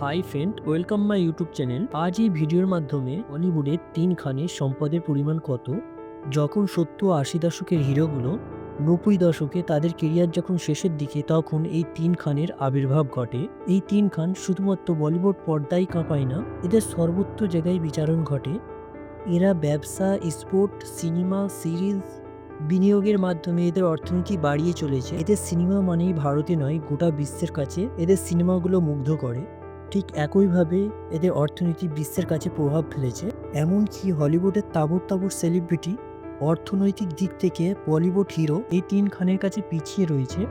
Hi friend welcome my YouTube channel আজ এই ভিডিওর মাধ্যমে বলিউডের তিন খানের সম্পদের পরিমাণ কত? যখন ও আশি দশকের হিরোগুলো নব্বই দশকে তাদের কেরিয়ার যখন শেষের দিকে, তখন এই তিন খানের আবির্ভাব ঘটে। এই তিন খান শুধুমাত্র বলিউড পর্দায় কাঁপায় না, এদের সর্বত্র জায়গায় বিচারণ ঘটে। এরা ব্যবসা, স্পোর্ট, সিনেমা, সিরিজ বিনিয়োগের মাধ্যমে এদের অর্থনীতি বাড়িয়ে চলেছে। এদের সিনেমা মানেই ভারতে নয়, গোটা বিশ্বের কাছে। এদের সিনেমাগুলো মুগ্ধ করে। ঠিক একইভাবে এদের অর্থনীতি বিশ্বের কাছে প্রভাব ফেলেছে। এমনকি হলিউডের তাবর তাবর সেলিব্রিটি অর্থনৈতিক দিক থেকে বলিউড হিরো এই তিন খানের কাছে পিছিয়ে রয়েছে।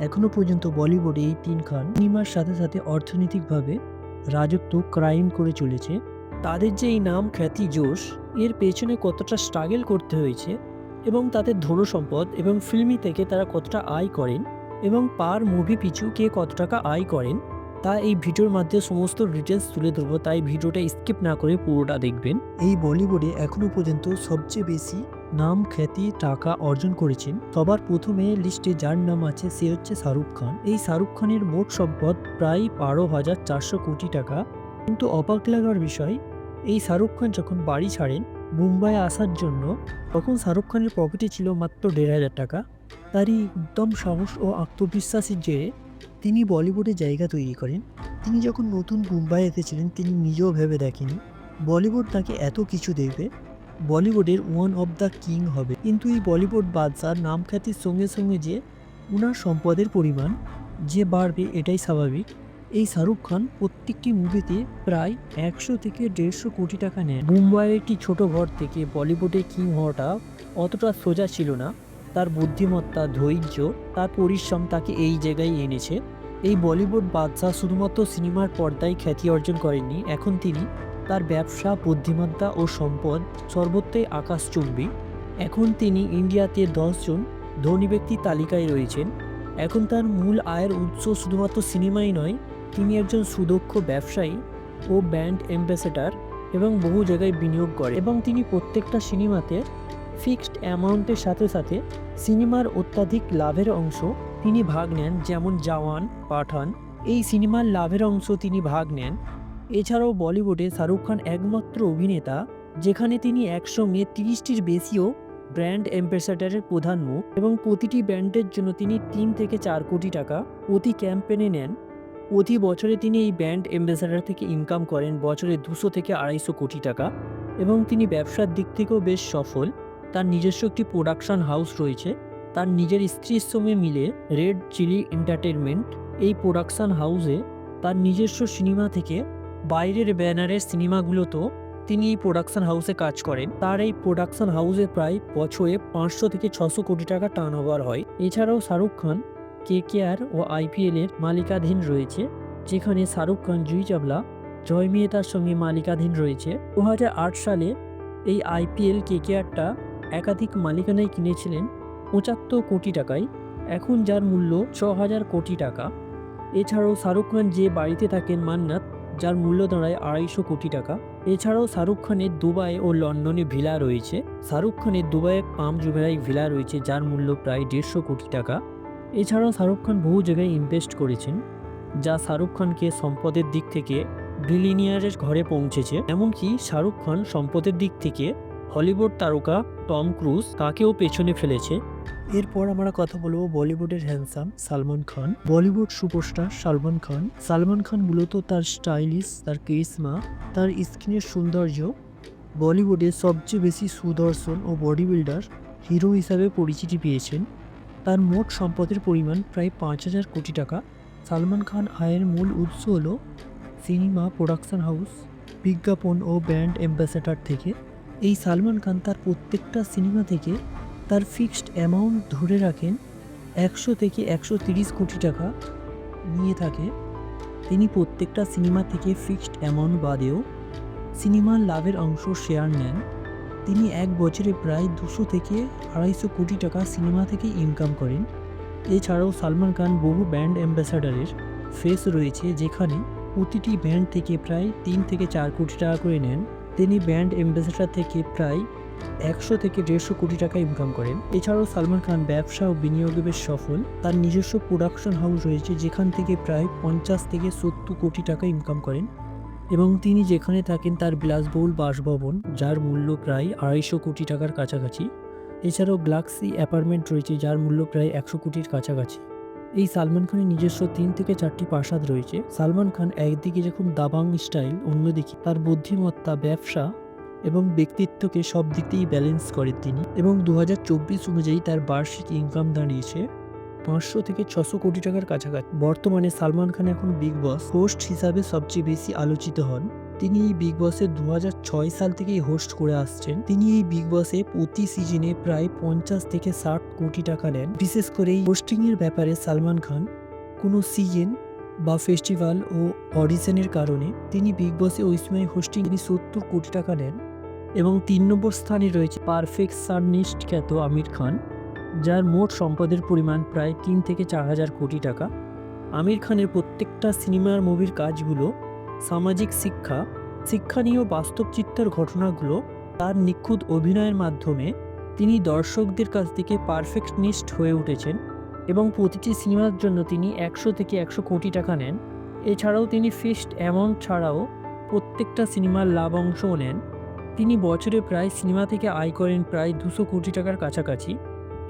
এখনও পর্যন্ত বলিউডে এই তিন খান সিনেমার সাথে সাথে অর্থনৈতিকভাবে রাজত্ব ক্রাইম করে চলেছে। তাদের যে এই নাম খ্যাতি যশ এর পেছনে কতটা স্ট্রাগল করতে হয়েছে এবং তাদের ধন সম্পদ এবং ফিল্মি থেকে তারা কতটা আয় করেন এবং পার মুভি পিছু কে কত টাকা আয় করেন তা এই ভিডিওর মাধ্যমে সমস্ত ডিটেলস তুলে ধরবো, তাই ভিডিওটা স্কিপ না করে পুরোটা দেখবেন। এই বলিউডে এখনও পর্যন্ত সবচেয়ে বেশি নাম, খ্যাতি, টাকা অর্জন করেছেন। সবার প্রথমে লিস্টে যার নাম আছে, সে হচ্ছে শাহরুখ খান। এই শাহরুখ খানের মোট সম্পদ প্রায় বারো হাজার চারশো কোটি টাকা। কিন্তু অবাক লাগার বিষয়, এই শাহরুখ খান যখন বাড়ি ছাড়েন মুম্বাই আসার জন্য, তখন শাহরুখ খানের প্রফিটে ছিল মাত্র দেড় হাজার টাকা। তারই উদ্যম সাহস ও আত্মবিশ্বাসের জেরে তিনি বলিউডে জায়গা তৈরি করেন। তিনি যখন নতুন মুম্বাই এসেছিলেন, তিনি নিজেও ভেবে দেখেনি বলিউড তাকে এত কিছু দেবে, বলিউডের ওয়ান অফ দ্য কিং হবে। কিন্তু এই বলিউড বাদশার নাম খ্যাতির সঙ্গে সঙ্গে যে উনার সম্পদের পরিমাণ, যে বাড়বে এটাই স্বাভাবিক। এই শাহরুখ খান প্রত্যেকটি মুভিতে প্রায় একশো থেকে দেড়শো কোটি টাকা নেন মুম্বাইয়ের একটি ছোট ঘর থেকে বলিউডে কিং হওয়াটা অতটা সোজা ছিল না। তার বুদ্ধিমত্তা, ধৈর্য, তার পরিশ্রম তাকে এই জায়গায় এনেছে। এই বলিউড বাদশাহ শুধুমাত্র সিনেমার পর্দায় খ্যাতি অর্জন করেননি, এখন তিনি তার ব্যবসা, বুদ্ধিমত্তা ও সম্পদ সর্বত্রই আকাশচুম্বী। এখন তিনি ইন্ডিয়াতে দশজন ধনী ব্যক্তির তালিকায় রয়েছেন। এখন তার মূল আয়ের উৎস শুধুমাত্র সিনেমাই নয়, তিনি একজন সুদক্ষ ব্যবসায়ী ও ব্যান্ড অ্যাম্বাসেডার এবং বহু জায়গায় বিনিয়োগ করে এবং তিনি প্রত্যেকটা সিনেমাতে ফিক্সড অ্যামাউন্টের সাথে সাথে সিনেমার অত্যাধিক লাভের অংশ তিনি ভাগ নেন, যেমন জাওয়ান, পাঠান। এই সিনেমার লাভের অংশ তিনি ভাগ নেন। এছাড়াও বলিউডে শাহরুখ খান একমাত্র অভিনেতা, যেখানে তিনি একসঙ্গে তিরিশটির বেশিও ব্র্যান্ড অ্যাম্বাসেডারের প্রধান মুখ এবং প্রতিটি ব্র্যান্ডের জন্য তিনি তিন থেকে চার কোটি টাকা প্রতি ক্যাম্পেনে নেন। প্রতি বছরে তিনি এই ব্র্যান্ড অ্যাম্বাসেডার থেকে ইনকাম করেন বছরে দুশো থেকে আড়াইশো কোটি টাকা এবং তিনি ব্যবসার দিক থেকেও বেশ সফল। তার নিজস্ব একটি প্রোডাকশন হাউস রয়েছে। তার নিজের স্ত্রীর সঙ্গে মিলে রেড চিলি এন্টারটেনমেন্ট এই প্রোডাকশন হাউসে তার নিজস্ব সিনেমা থেকে বাইরের ব্যানারের সিনেমাগুলোতেও তিনি এই প্রোডাকশন হাউসে কাজ করেন। তার এই প্রোডাকশন হাউসে প্রায় বছরে পাঁচশো থেকে ছশো কোটি টাকা টার্ন ওভার হয়। এছাড়াও শাহরুখ খান কে কেআর ও আইপিএল এর মালিকাধীন রয়েছে, যেখানে শাহরুখ খান, জুই চাবলা, জয় মেহতার সঙ্গে মালিকাধীন রয়েছে। দু হাজার আট সালে এই আইপিএল কেকেআরটা একাধিক মালিকানায় কিনেছিলেন পঁচাত্তর কোটি টাকায়, এখন যার মূল্য ছ হাজার কোটি টাকা। এছাড়াও শাহরুখ খান যে বাড়িতে থাকেন মান্নাত, যার মূল্য দাঁড়ায় আড়াইশো কোটি টাকা। এছাড়াও শাহরুখ খানের দুবাই ও লন্ডনে ভিলা রয়েছে। শাহরুখ খানের দুবাইয়ে পাম জুভেলাই ভিলা রয়েছে, যার মূল্য প্রায় দেড়শো কোটি টাকা। এছাড়াও শাহরুখ খান বহু জায়গায় ইনভেস্ট করেছেন, যা শাহরুখ খানকে সম্পদের দিক থেকে বিলিনিয়ারের ঘরে পৌঁছেছে। এমনকি শাহরুখ খান সম্পদের দিক থেকে হলিউড তারকা টম ক্রুজ তাকেও পেছনে ফেলেছে? এরপর আমরা কথা বলব বলিউডের হ্যান্ডসাম সালমান খান। বলিউড সুপারস্টার সালমান খান। সালমান খান মূলত তার স্টাইলিশ, তার কেসমা তার স্কিনের সৌন্দর্য বলিউডে সবচেয়ে বেশি সুদর্শন ও বডি বিল্ডার হিরো হিসাবে পরিচিতি পেয়েছেন। তার মোট সম্পদের পরিমাণ প্রায় পাঁচ হাজার কোটি টাকা। সালমান খান আয়ের মূল উৎস হল সিনেমা, প্রোডাকশন হাউস, বিজ্ঞাপন ও ব্র্যান্ড অ্যাম্বাসেডার থেকে। এই সালমান খান তার প্রত্যেকটা সিনেমা থেকে তার ফিক্সড অ্যামাউন্ট ধরে রাখেন একশো থেকে একশো তিরিশ কোটি টাকা নিয়ে থাকে। তিনি প্রত্যেকটা সিনেমা থেকে ফিক্সড অ্যামাউন্ট বাদেও সিনেমার লাভের অংশ শেয়ার নেন। তিনি এক বছরে প্রায় দুশো থেকে আড়াইশো কোটি টাকা সিনেমা থেকে ইনকাম করেন। এছাড়াও সালমান খান বহু ব্র্যান্ড অ্যাম্বাসাডারের ফেস রয়েছে, যেখানে প্রতিটি ব্র্যান্ড থেকে প্রায় তিন থেকে চার কোটি টাকা করে নেন। তিনি ব্র্যান্ড অ্যাম্বাসেডার থেকে প্রায় একশো থেকে দেড়শো কোটি টাকা ইনকাম করেন। এছাড়াও সালমান খান ব্যবসা ও বিনিয়োগে বেশ সফল। তার নিজস্ব প্রোডাকশন হাউস রয়েছে, যেখান থেকে প্রায় পঞ্চাশ থেকে সত্তর কোটি টাকা ইনকাম করেন এবং তিনি যেখানে থাকেন তার বিলাসবহুল বাসভবন, যার মূল্য প্রায় আড়াইশো কোটি টাকার কাছাকাছি। এছাড়াও গ্লাক্সি অ্যাপার্টমেন্ট রয়েছে, যার মূল্য প্রায় একশো কোটির কাছাকাছি। এই সালমান খানের নিজস্ব তিন থেকে চারটি প্রাসাদ রয়েছে। সালমান খান একদিকে যখন দাবাং স্টাইল, অন্যদিকে তার বুদ্ধিমত্তা, ব্যবসা এবং ব্যক্তিত্বকে সব দিক দিয়েই ব্যালেন্স করেন তিনি এবং দু হাজার চব্বিশ অনুযায়ী তার বার্ষিক ইনকাম দাঁড়িয়েছে পাঁচশো থেকে ছশো কোটি টাকার কাছাকাছি। বর্তমানে সালমান খান এখন বিগ বস হোস্ট হিসাবে সবচেয়ে বেশি আলোচিত হন। তিনি এই বিগ বসে দু হাজার ছয় সাল থেকেই হোস্ট করে আসছেন। তিনি এই বিগ বসে প্রতি সিজনে প্রায় পঞ্চাশ থেকে ষাট কোটি টাকা নেন। বিশেষ করে এই হোস্টিংয়ের ব্যাপারে সালমান খান কোনো সিজন বা ফেস্টিভ্যাল ও অডিশনের কারণে তিনি বিগ বসে ওই সময় হোস্টিং তিনি সত্তর কোটি টাকা নেন এবং তিন নম্বর স্থানে রয়েছে পারফেক্ট সাননিস্ট খ্যাত আমির খান, যার মোট সম্পদের পরিমাণ প্রায় তিন থেকে চার হাজার কোটি টাকা। আমির খানের প্রত্যেকটা সিনেমার মুভির কাজগুলো সামাজিক শিক্ষা শিক্ষণীয় বাস্তব চিত্তার ঘটনাগুলো তার নিখুঁত অভিনয়ের মাধ্যমে তিনি দর্শকদের কাছ থেকে পারফেক্টনিস্ট হয়ে উঠেছেন এবং প্রতিটি সিনেমার জন্য তিনি একশো থেকে একশো কোটি টাকা নেন। এছাড়াও তিনি ফিক্সড অ্যামাউন্ট ছাড়াও প্রত্যেকটা সিনেমার লাভ অংশও নেন। তিনি বছরে প্রায় সিনেমা থেকে আয় করেন প্রায় দুশো কোটি টাকার কাছাকাছি।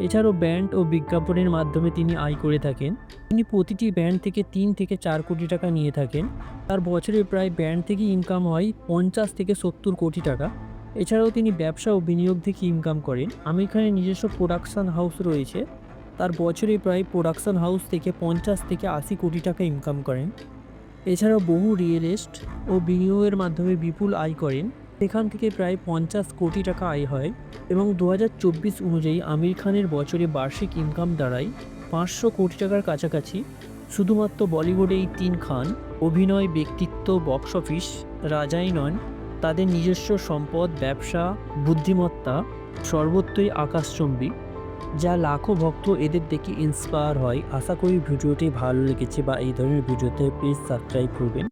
এছাড়াও ব্যান্ড ও বিজ্ঞাপনের মাধ্যমে তিনি আয় করে থাকেন। তিনি প্রতিটি ব্যান্ড থেকে তিন থেকে চার কোটি টাকা নিয়ে থাকেন। তার বছরে প্রায় ব্যান্ড থেকে ইনকাম হয় পঞ্চাশ থেকে সত্তর কোটি টাকা। এছাড়াও তিনি ব্যবসা ও বিনিয়োগ থেকে ইনকাম করেন। আমির খানের নিজস্ব প্রোডাকশান হাউস রয়েছে। তার বছরে প্রায় প্রোডাকশান হাউস থেকে পঞ্চাশ থেকে আশি কোটি টাকা ইনকাম করেন। এছাড়াও বহু রিয়েল এস্ট ও বিনিয়োগের মাধ্যমে বিপুল আয় করেন। সেখান থেকে প্রায় পঞ্চাশ কোটি টাকা আয় হয় এবং দু হাজার চব্বিশ অনুযায়ী আমির খানের বছরে বার্ষিক ইনকাম দাঁড়ায় পাঁচশো কোটি টাকার কাছাকাছি। শুধুমাত্র বলিউডে এই তিন খান, অভিনয়, ব্যক্তিত্ব বক্স অফিস রাজাই নন, তাদের নিজস্ব সম্পদ, ব্যবসা, বুদ্ধিমত্তা, সর্বত্রই আকাশচম্বী, যা লাখো ভক্ত এদের দেখে ইন্সপায়ার হয়। আশা করি ভিডিওটি ভালো লেগেছে বা এই ধরনের ভিডিওতে প্লিজ সাবস্ক্রাইব করবেন।